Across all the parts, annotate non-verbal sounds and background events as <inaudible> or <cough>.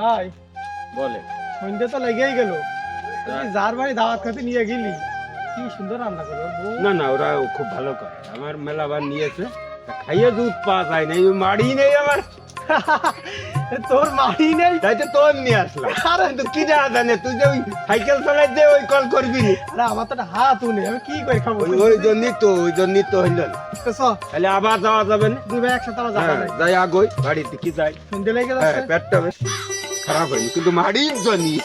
ভাই বলে। সন্ধ্যে তো লেগেই গেল। যার বাড়ি দাওয়াত খেতে নিয়ে গেলি কি সুন্দর রান্না করো না না ওরা খুব ভালো করে। আমার মেলাবার নিয়েছে। খাইয়ে দুধ পাওয়া যায় না মাড়ি নেই আমার। <laughs> তোর মারি নেই? তাই তো তোর নিয়ে আসলাম। <laughs> আরে কিন্তু কি জানা জানে তুই যে ওই সাইকেল চালাই দে ওই কল করবি। নি আরে আমার তো হাত উনি আমি কি করে খাব? ওই- জন্যই তো ওই জন্যই তো হইল না। তো তাহলে আবার যাওয়া যাবে না? দুই ভাই একসাথে যাব হ্যাঁ, যাই আগোই বাড়িতে কি যাই। সন্ধ্যে লেগে হ্যাঁ যাচ্ছে। পেটটা খারাপ হয়নি কিন্তু মাড়ির জন্যই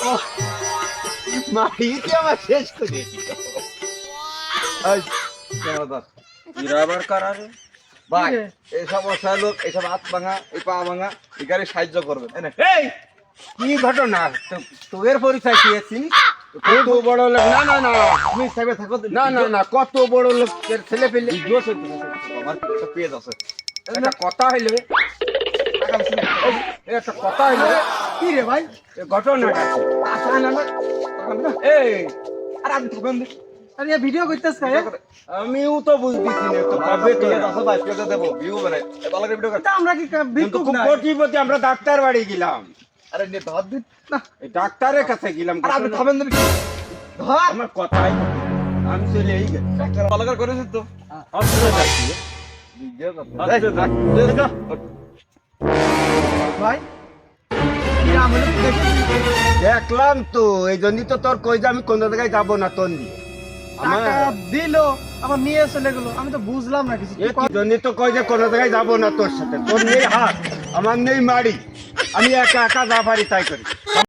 মাড়িতে আমার শেষ করে? এরা আবার কারা রে? ভাই কি অসহায় লোক এইসব হাত ভাঙা এই পা ভাঙা এখানে সাহায্য করবেন এনে এই কি ঘটনা? তো- তোদের পরিচয় কি চিনি কত বড় লোক না না না। তুমি সাইবে থাকো না না না কত বড় লোকের ছেলে পেলে। আমার পেজ আছে একটা কথা হইলে একটা কথা হইলে কি রে ভাই এই ঘটনাটা কি? টাকা না না, টাকা না। এই আরে আমি। আরে এ ভিডিও করতেছ কে আমিও তো বুঝতেছি না তো তো ভাই, দেবো, view বাড়াই। ভালো করে ভিডিও কর। তা আমরা কি খুব না কোটিপতি আমরা ডাক্তার বাড়ি গেলাম আরে নে ধর দিন। না, এই ডাক্তারের কাছে গেলাম আরে দে। ধর। আমার কথাই আমি চলে এই গেছি ডাক্তার ভালো করে তো? যাচ্ছি ভিডিও কর। ভাই? দেখলাম তো এই জন্যই তো তোর কই যে আমি কোন জায়গায় যাব না তোর নিয়ে আমার দিল নিয়ে চলে গেলো আমি তো বুঝলাম না কিছু। জন্যই তো কই যে কোন জায়গায় যাব না তোর সাথে? তোর নেই হাত আমার নেই মাড়ি আমি একা একা যা পারি তাই করি।